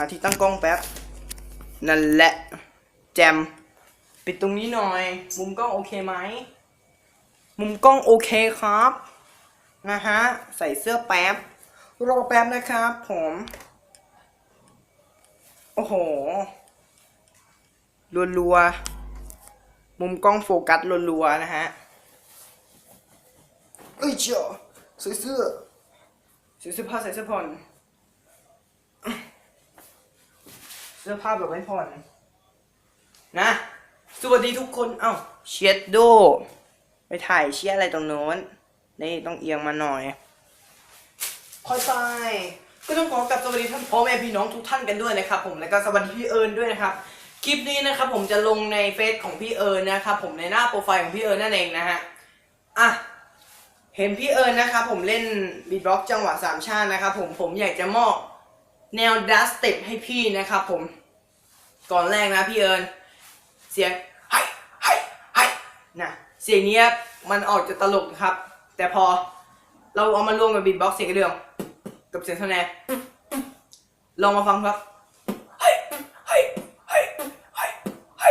หาที่ตั้งกล้องแป๊บ นั่นแหละ แจม ปิดตรงนี้หน่อย มุมกล้องโอเคไหม มุมกล้องโอเคครับ นะฮะ ใส่เสื้อแป๊บ รอแป๊บนะครับผม โอ้โห รัวๆ มุมกล้องโฟกัสรัวๆ นะฮะ เอ้ยเจ้าใส่เสื้อใส่เสื้อผ้าใส่เสื้อผ่อน เสื้อผ้าแบบไม่ผ่อน นะ สวัสดีทุกคน เอ้าเชียดโด ไปถ่ายเชียอะไรตรงโน้น นี่ต้องเอียงมาหน่อยค่อยไปก็ต้องขอกลับสวัสดีท่านพ่อแม่พี่น้องทุกท่านกันด้วยนะครับผมแล้วก็สวัสดีพี่เอิญด้วยนะครับคลิปนี้นะครับผมจะลงในเฟซของพี่เอิญนะครับผมในหน้าโปรไฟล์ของพี่เอิญนั่นเองนะฮะอะเห็นพี่เอิญนะครับผมเล่นบีทบ็อกจังหวะสามชาตินะครับผมผมอยากจะมอบแนวดัสเต็ปให้พี่นะครับผม ก่อนแรกนะพี่เอิญเสียงไฮไฮไฮนะเสียงนี้มันออกจะตลกครับ แต่พอเราเอามารวมกับบีทบ็อกซ์เสียงกระเดื่องกับเสียงสแนร์ลองมาฟังครับไฮไฮไฮไฮไฮ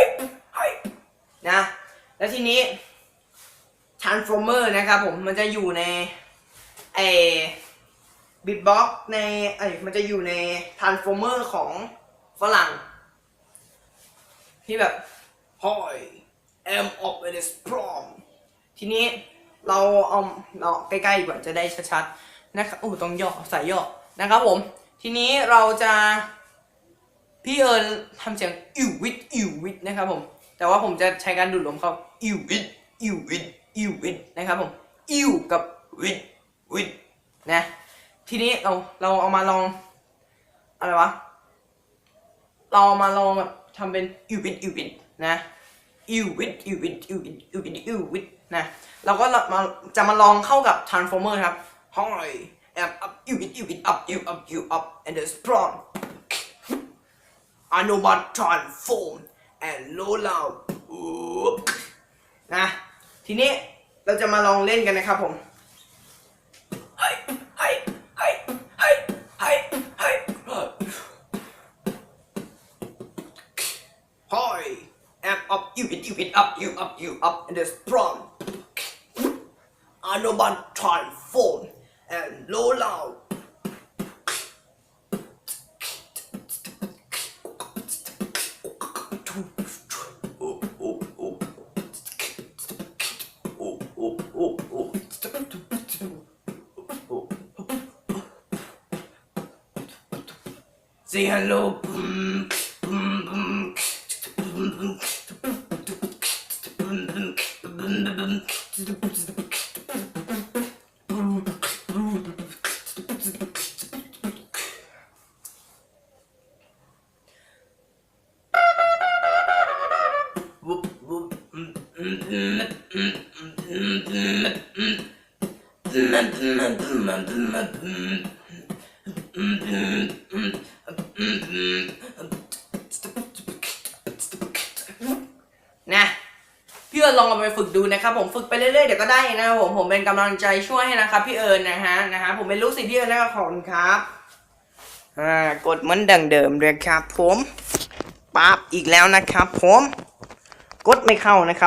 ไฮนะแล้วทีนี้ Transformer นะครับผมมันจะอยู่ในไอบิทบ็อกในไอยมันจะอยู่ใน Transformer ของฝรั่ง ที่แบบ Hi am of it is prom ทีนี้เราเอาเราใกล้ๆกว่าจะได้ชัดๆนะครับโอ้ต้องย่อใส่ย่อนะครับผม ทีนี้เราจะพี่เอิญทำเสียงอิววิทอิววิทนะครับผม แต่ว่าผมจะใช้การดูดลมเข้าอิววิทอิววิทอิววิทนะครับผมอิวกับวิทวิทนะ ทีนี้เราเราเอามาลองอะไรวะ เรามาลองแบบทำเป็นอิววิทอิววิทนะอิววิทอิววิทอิววิทอิววิทอิววิทนะเราก็มาจะมาลองเข้ากับ transformer ครับ Hi am up อิววิทอิววิท up อิว up อิว up and the strong I know about transform and low loud นะทีนี้เราจะมาลองเล่นกันนะครับผมเฮ้ยเฮ้ยเฮ้ยเฮ้ยเฮ้ยเฮ้ย Hi am up you it you it up you up you up and the strong I know about transform and low loud say hello. Mm-hmm. ลองเอาไปฝึกดูนะครับผมฝึกไปเรื่อยๆเดี๋ยวก็ได้นะครับผมผมเป็นกำลังใจช่วยให้นะครับพี่เอิญนะฮะนะฮะผมเป็นลูกศิษย์พี่เอิญนะครับขอบคุณครับอ่ากดเหมือนดังเดิมเลยครับผมปั๊บอีกแล้วนะครับผมกดไม่เข้านะครับ